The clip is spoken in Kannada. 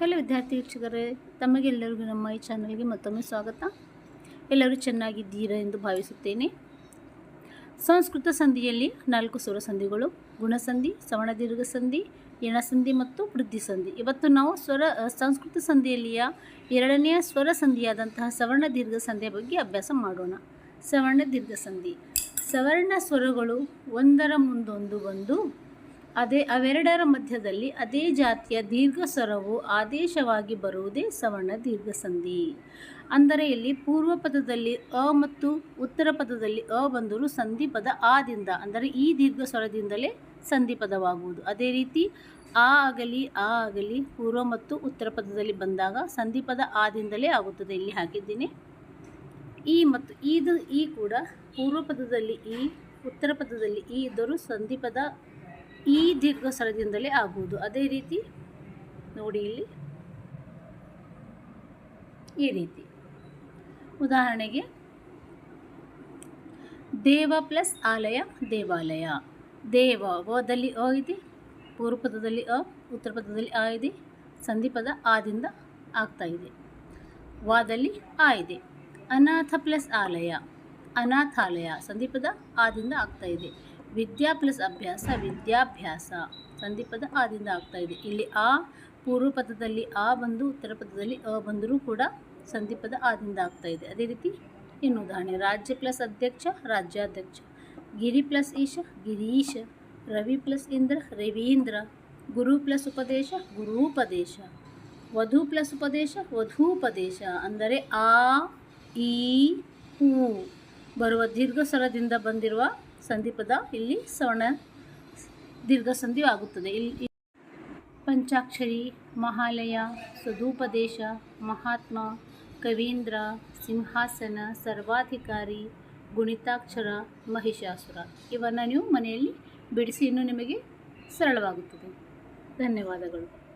ಹಲೋ ವಿದ್ಯಾರ್ಥಿ ವೀಕ್ಷಕರೇ, ತಮಗೆಲ್ಲರಿಗೂ ನಮ್ಮ ಈ ಚಾನಲ್ಗೆ ಮತ್ತೊಮ್ಮೆ ಸ್ವಾಗತ. ಎಲ್ಲರೂ ಚೆನ್ನಾಗಿದ್ದೀರಾ ಎಂದು ಭಾವಿಸುತ್ತೇನೆ. ಸಂಸ್ಕೃತ ಸಂಧಿಯಲ್ಲಿ ನಾಲ್ಕು ಸ್ವರ ಸಂಧಿಗಳು, ಗುಣಸಂಧಿ, ಸವಣ ದೀರ್ಘ ಸಂಧಿ ಎಣಸಂಧಿ ಮತ್ತು ವೃದ್ಧಿ ಸಂಧಿ. ಇವತ್ತು ನಾವು ಸ್ವರ ಸಂಸ್ಕೃತ ಸಂಧಿಯಲ್ಲಿಯ ಎರಡನೆಯ ಸ್ವರ ಸಂಧಿಯಾದಂತಹ ಸವರ್ಣ ದೀರ್ಘ ಸಂಧಿಯ ಬಗ್ಗೆ ಅಭ್ಯಾಸ ಮಾಡೋಣ. ಸವರ್ಣ ದೀರ್ಘ ಸಂಧಿ. ಸವರ್ಣ ಸ್ವರಗಳು ಒಂದರ ಮುಂದೊಂದು ಬಂದು ಅದೇ ಅವೆರಡರ ಮಧ್ಯದಲ್ಲಿ ಅದೇ ಜಾತಿಯ ದೀರ್ಘ ಸ್ವರವು ಆದೇಶವಾಗಿ ಬರುವುದೇ ಸವರ್ಣ ದೀರ್ಘ ಸಂಧಿ ಅಂದರೆ ಇಲ್ಲಿ ಪೂರ್ವ ಪದದಲ್ಲಿ ಅ ಮತ್ತು ಉತ್ತರ ಪದದಲ್ಲಿ ಅ ಬಂದರೂ ಸಂಧಿ ಪದ ಆದಿಂದ ಅಂದರೆ ಈ ದೀರ್ಘ ಸ್ವರದಿಂದಲೇ ಸಂಧಿ ಪದವಾಗುವುದು. ಅದೇ ರೀತಿ ಆ ಆಗಲಿ ಆ ಆಗಲಿ ಪೂರ್ವ ಮತ್ತು ಉತ್ತರ ಪದದಲ್ಲಿ ಬಂದಾಗ ಸಂಧಿ ಪದ ಆದಿಂದಲೇ ಆಗುತ್ತದೆ. ಇಲ್ಲಿ ಹಾಕಿದ್ದೀನಿ. ಈ ಮತ್ತು ಇದು ಈ ಕೂಡ ಪೂರ್ವ ಪದದಲ್ಲಿ ಈ, ಉತ್ತರ ಪದದಲ್ಲಿ ಈ ಇದ್ದರೂ ಸಂಧಿ ಪದ ಈ ದೀರ್ಘ ಸ್ಥಳದಿಂದಲೇ ಆಗುವುದು. ಅದೇ ರೀತಿ, ನೋಡಿ ಇಲ್ಲಿ. ಈ ರೀತಿ. ಉದಾಹರಣೆಗೆ, ದೇವ ಪ್ಲಸ್ ಆಲಯ, ದೇವಾಲಯ. ದೇವ ವದಲ್ಲಿ ಅ ಇದೆ, ಪೂರ್ವಪದದಲ್ಲಿ ಅ ಉತ್ತರ ಪದದಲ್ಲಿ ಆ ಇದೆ, ಸಂಧಿಪದ ಆದಿಂದ ಆಗ್ತಾ ಇದೆ. ವಾದಲ್ಲಿ ಆ ಇದೆ. ಅನಾಥ ಪ್ಲಸ್ ಆಲಯ. ಅನಾಥಾಲಯ, ಸಂಧಿಪದ ಆದಿಂದ ಆಗ್ತಾ ಇದೆ. ವಿದ್ಯಾ ಪ್ಲಸ್ ಅಭ್ಯಾಸ, ವಿದ್ಯಾಭ್ಯಾಸ. ಸಂಧಿಪದ ಆದಿಂದ ಆಗ್ತಾ ಇದೆ. ಇಲ್ಲಿ ಆ, ಪೂರ್ವ ಪದದಲ್ಲಿ ಆ ಬಂದು, ಉತ್ತರ ಪದದಲ್ಲಿ ಅ ಬಂದರೂ ಕೂಡ ಸಂಧಿಪದ ಆದಿಂದ ಆಗ್ತಾ ಇದೆ. ಅದೇ ರೀತಿ ಇನ್ನು ಉದಾಹರಣೆ, ರಾಜ್ಯ ಪ್ಲಸ್ ಅಧ್ಯಕ್ಷ, ರಾಜ್ಯಾಧ್ಯಕ್ಷ. ಗಿರಿ ಪ್ಲಸ್ ಈಶ, ಗಿರೀಶ. ರವಿ ಪ್ಲಸ್ ಇಂದ್ರ, ರವೀಂದ್ರ. ಗುರು ಪ್ಲಸ್ ಉಪದೇಶ, ಗುರುಪದೇಶ. ವಧು ಪ್ಲಸ್ ಉಪದೇಶ, ವಧೂಪದೇಶ. ಅಂದರೆ ಆ, ಈ ಹೂ ಬರುವ ದೀರ್ಘ ಸ್ವರದಿಂದ ಬಂದಿರುವ ಸಂಧಿಪದ ಇಲ್ಲಿ ಸವರ್ಣ ಸಂಧಿ ಆಗುತ್ತದೆ. ಇಲ್ಲಿ ಪಂಚಾಕ್ಷರಿ, ಮಹಾಲಯ, ಸದುಪದೇಶ, ಮಹಾತ್ಮ, ಕವೀಂದ್ರ, ಸಿಂಹಾಸನ, ಸರ್ವಾಧಿಕಾರಿ, ಗುಣಿತಾಕ್ಷರ, ಮಹಿಷಾಸುರ ಇವನ್ನು ನೀವು ಮನೆಯಲ್ಲಿ ಬಿಡಿಸಿ ಇನ್ನೂ ನಿಮಗೆ ಸರಳವಾಗುತ್ತದೆ. ಧನ್ಯವಾದಗಳು.